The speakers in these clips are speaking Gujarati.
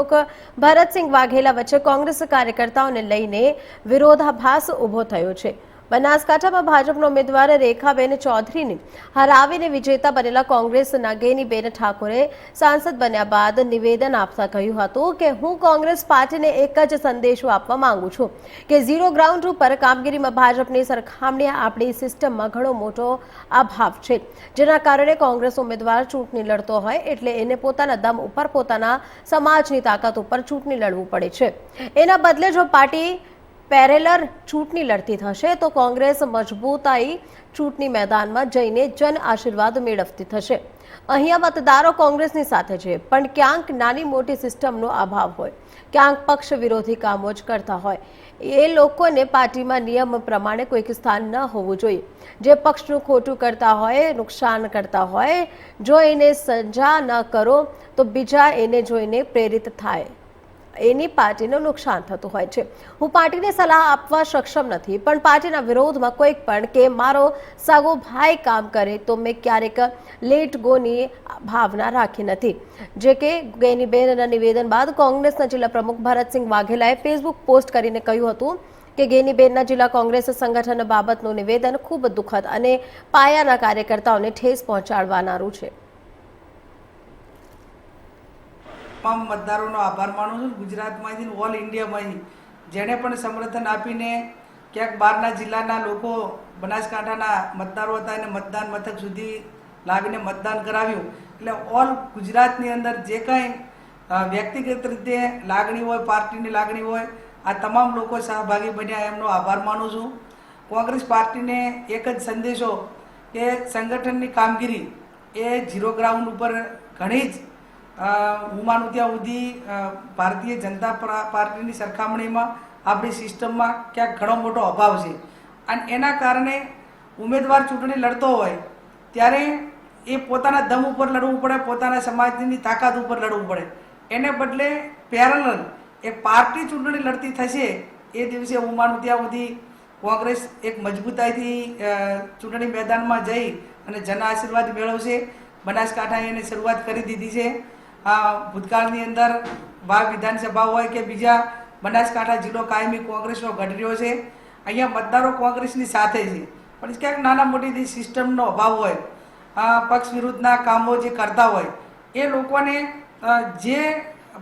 પ્રમુખ ભરતસિંહ વાઘેલા વચ્ચે કોંગ્રેસ કાર્યકર્તાઓને લઈને વિરોધાભાસ ઊભો થયો છે. બનાસકાંઠામાં ભાજપના ઉમેદવાર રેખાબેન ચૌધરીને હરાવીને વિજેતા બનેલા કોંગ્રેસના ગેનીબેન ઠાકોરે સાંસદ બન્યા બાદ નિવેદન આપતા કહ્યું હતું કે, હું કોંગ્રેસ પાર્ટીને એક જ સંદેશો આપવા માંગુ છું કે ઝીરો ગ્રાઉન્ડ ઉપર કામગીરીમાં ભાજપની સરખામણીએ આપણી સિસ્ટમમાં ઘણો મોટો અભાવ છે. જેના કારણે કોંગ્રેસ ઉમેદવાર ચૂંટણી લડતો હોય એટલે એને પોતાના દમ ઉપર પોતાના સમાજની તાકાત ઉપર ચૂંટણી લડવું પડે છે. એના બદલે જો પાર્ટી પેરેલર ચૂંટણી લડતી થશે તો કોંગ્રેસ મજબૂતાઈ ચૂંટણી મેદાનમાં જઈને જન આશીર્વાદ મેળવતી થશે. અહીંયા મતદારો કોંગ્રેસની સાથે છે, પણ ક્યાંક નાની મોટી સિસ્ટમનો અભાવ હોય, ક્યાંક પક્ષ વિરોધી કામો જ કરતા હોય. એ લોકોને પાર્ટીમાં નિયમ પ્રમાણે કોઈક સ્થાન ન હોવું જોઈએ. જે પક્ષનું ખોટું કરતા હોય, નુકસાન કરતા હોય, જો એને સજા ન કરો, તો બીજા એને જોઈને પ્રેરિત થાય. એની પાર્ટીનું નુકસાન થતું હોય છે. હું પાર્ટીને સલાહ આપવા સક્ષમ નથી, પણ પાર્ટીના વિરોધમાં કોઈક પણ કે મારો સગો ભાઈ કામ કરે તો મેં ક્યારેક લેટ ગોની ભાવના રાખી નથી. જે કે ગેનીબેનના નિવેદન બાદ કોંગ્રેસના જિલ્લા પ્રમુખ ભરતસિંહ વાઘેલાએ ફેસબુક પોસ્ટ કરીને કહ્યું હતું કે ગેનીબેનના જિલ્લા કોંગ્રેસ સંગઠન બાબતનું નિવેદન ખૂબ દુઃખદ અને પાયાના કાર્યકર્તાઓને ઠેસ પહોંચાડવાનારું છે. તમામ મતદારોનો આભાર માનું છું. ગુજરાતમાંથી ઓલ ઇન્ડિયામાંથી જેણે પણ સમર્થન આપીને ક્યાંક બહારના જિલ્લાના લોકો બનાસકાંઠાના મતદારો હતા એને મતદાન મથક સુધી લાવીને મતદાન કરાવ્યું. એટલે ઓલ ગુજરાતની અંદર જે કંઈ વ્યક્તિગત રીતે લાગણી હોય, પાર્ટીની લાગણી હોય, આ તમામ લોકો સહભાગી બન્યા એમનો આભાર માનું છું. કોંગ્રેસ પાર્ટીને એક જ સંદેશો કે સંગઠનની કામગીરી એ ઝીરો ગ્રાઉન્ડ ઉપર ઘણી જ હું માનું ત્યાં સુધી ભારતીય જનતા પાર્ટીની સરખામણીમાં આપણી સિસ્ટમમાં ક્યાંક ઘણો મોટો અભાવ છે. અને એના કારણે ઉમેદવાર ચૂંટણી લડતો હોય, ત્યારે એ પોતાના દમ ઉપર લડવું પડે, પોતાના સમાજની તાકાત ઉપર લડવું પડે. એને બદલે પેરેલલ એ પાર્ટી ચૂંટણી લડતી થશે, એ દિવસે હું માનું ત્યાં સુધી કોંગ્રેસ એક મજબૂતાઈથી ચૂંટણી મેદાનમાં જઈ અને જન આશીર્વાદ મેળવશે. બનાસકાંઠાએ એને શરૂઆત કરી દીધી છે. આ ભૂતકાળની અંદર વાવ વિધાનસભા હોય કે બીજા બનાસકાંઠા જિલ્લો કાયમી કોંગ્રેસનો ગઢર્યો છે. અહીંયા મતદારો કોંગ્રેસની સાથે છે. પણ ક્યાંક નાના મોટી સિસ્ટમનો અભાવ હોય પક્ષ વિરુદ્ધના કામો જે કરતા હોય, એ લોકોને જે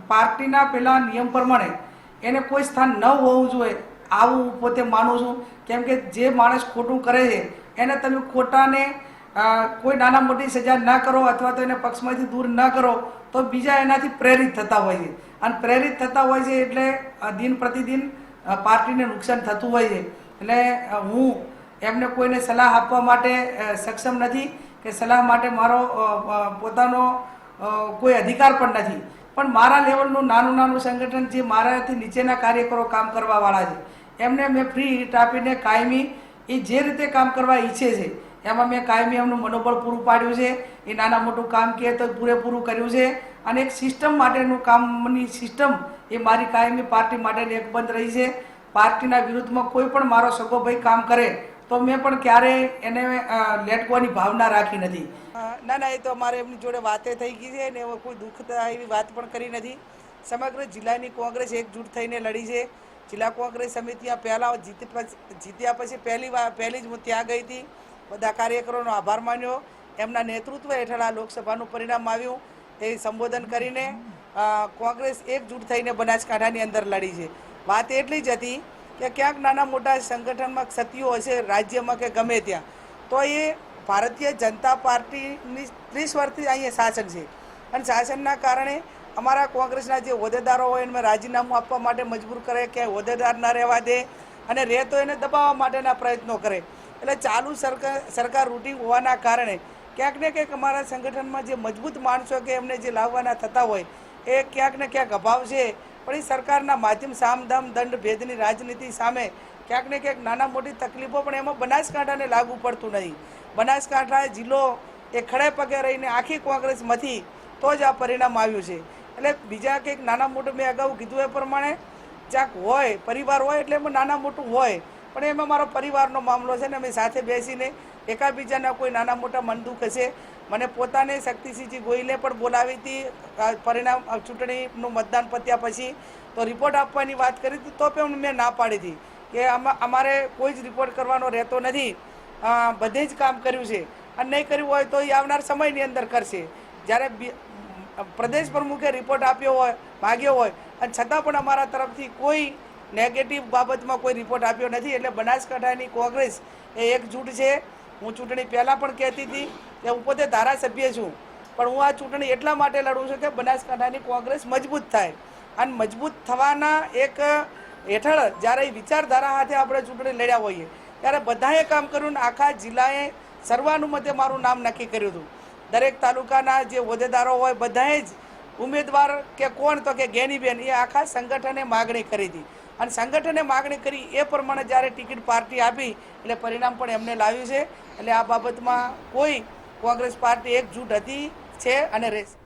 પાર્ટીના પહેલાં નિયમ પ્રમાણે એને કોઈ સ્થાન ન હોવું જોઈએ, આવું પોતે માનું છું. કેમ કે જે માણસ ખોટું કરે છે, એને તમે ખોટાને કોઈ નાના મોટી સજા ના કરો અથવા તો એને પક્ષમાંથી દૂર ન કરો, તો બીજા એનાથી પ્રેરિત થતા હોય છે. અને પ્રેરિત થતા હોય છે એટલે દિન પ્રતિદિન પાર્ટીને નુકસાન થતું હોય છે. એટલે હું એમને કોઈને સલાહ આપવા માટે સક્ષમ નથી કે સલાહ માટે મારો પોતાનો કોઈ અધિકાર પણ નથી. પણ મારા લેવલનું નાનું નાનું સંગઠન જે મારાથી નીચેના કાર્યકરો કામ કરવાવાળા છે, એમને મેં ફ્રી હિટ આપીને કાયમી એ જે રીતે કામ કરવા ઈચ્છે છે એમાં મેં કાયમી એમનું મનોબળ પૂરું પાડ્યું છે. એ નાના મોટું કામ કહે તો પૂરેપૂરું કર્યું છે. અને એક સિસ્ટમ માટેનું કામની સિસ્ટમ એ મારી કાયમી પાર્ટી માટેની એક બંધ રહી છે. પાર્ટીના વિરુદ્ધમાં કોઈ પણ મારો સગો ભાઈ કામ કરે તો મેં પણ ક્યારેય એને લેટકવાની ભાવના રાખી નથી. ના ના, એ તો અમારે એમની જોડે વાતે થઈ ગઈ છે ને કોઈ દુઃખતા એવી વાત પણ કરી નથી. સમગ્ર જિલ્લાની કોંગ્રેસ એકજૂટ થઈને લડી છે. જિલ્લા કોંગ્રેસ સમિતિ પહેલાં જીત જીત્યા પછી પહેલી વાર પહેલી જ હું ત્યાં ગઈ હતી. બધા કાર્યકરોનો આભાર માન્યો. એમના નેતૃત્વ હેઠળ આ લોકસભાનું પરિણામ આવ્યું એ સંબોધન કરીને કોંગ્રેસ એકજૂટ થઈને બનાસકાંઠાની અંદર લડી છે. વાત એટલી જ હતી કે ક્યાંક નાના મોટા સંગઠનમાં ક્ષતિઓ હશે રાજ્યમાં કે ગમે ત્યાં, તો એ ભારતીય જનતા પાર્ટીની ત્રીસ વર્ષથી અહીંયા શાસન છે. અને શાસનના કારણે અમારા કોંગ્રેસના જે હોદ્દેદારો હોય એમને રાજીનામું આપવા માટે મજબૂર કરે કે હોદ્દેદાર ન રહેવા દે અને રહે તો એને દબાવવા માટેના પ્રયત્નો કરે. એટલે ચાલુ સરકાર સરકાર રૂટિંગ હોવાના કારણે ક્યાંક ને ક્યાંક અમારા સંગઠનમાં જે મજબૂત માણસો કે એમને જે લાવવાના થતા હોય, એ ક્યાંક ને ક્યાંક અભાવ છે. પણ એ સરકારના માધ્યમ સામધામ દંડ ભેદની રાજનીતિ સામે ક્યાંક ને ક્યાંક નાના મોટી તકલીફો પણ એમાં બનાસકાંઠાને લાગુ પડતું નહીં. બનાસકાંઠા જિલ્લો એ ખડે પગે રહીને આખી કોંગ્રેસમાંથી તો જ આ પરિણામ આવ્યું છે. એટલે બીજા કંઈક નાના મોટું મેં અગાઉ કીધું એ પ્રમાણે જ્યાંક હોય, પરિવાર હોય એટલે એમાં નાના મોટું હોય પણ એમાં મારો પરિવારનો મામલો છે ને અમે સાથે બેસીને એકાબીજાના કોઈ નાના મોટા મન દુઃખ હશે. મને પોતાને શક્તિસિંહજી ગોહિલે પણ બોલાવી હતી પરિણામ ચૂંટણીનું મતદાન પત્યા પછી. તો રિપોર્ટ આપવાની વાત કરી હતી, તો પણ મેં ના પાડી હતી કે અમારે કોઈ જ રિપોર્ટ કરવાનો રહેતો નથી. બધે જ કામ કર્યું છે. અને નહીં કર્યું હોય તો એ આવનાર સમયની અંદર કરશે. જ્યારે પ્રદેશ પ્રમુખે રિપોર્ટ આપ્યો હોય, માગ્યો હોય, અને છતાં પણ અમારા તરફથી કોઈ નેગેટિવ બાબતમાં કોઈ રિપોર્ટ આપ્યો નથી. એટલે બનાસકાંઠાની કોંગ્રેસ એ એકજૂટ છે. હું ચૂંટણી પહેલાં પણ કહેતી હતી કે હું પોતે ધારાસભ્ય છું. પણ હું આ ચૂંટણી એટલા માટે લડું છું કે બનાસકાંઠાની કોંગ્રેસ મજબૂત થાય. અને મજબૂત થવાના એક હેઠળ જ્યારે વિચારધારા સાથે આપણે ચૂંટણી લડ્યા હોઈએ, ત્યારે બધાએ કામ કર્યું ને આખા જિલ્લાએ સર્વાનુમતે મારું નામ નક્કી કર્યું હતું. દરેક તાલુકાના જે હોદ્દેદારો હોય, બધાએ જ ઉમેદવાર કે કોણ તો કે ગેનીબેન, એ આખા સંગઠને માગણી કરી હતી. અને સંગઠને માગણી કરી એ પ્રમાણે જ્યારે ટિકિટ પાર્ટી આપી, એટલે પરિણામ પણ એમને લાવ્યું છે. એટલે આ બાબતમાં કોઈ કોંગ્રેસ પાર્ટી એકજૂટ હતી, છે અને રહેશે.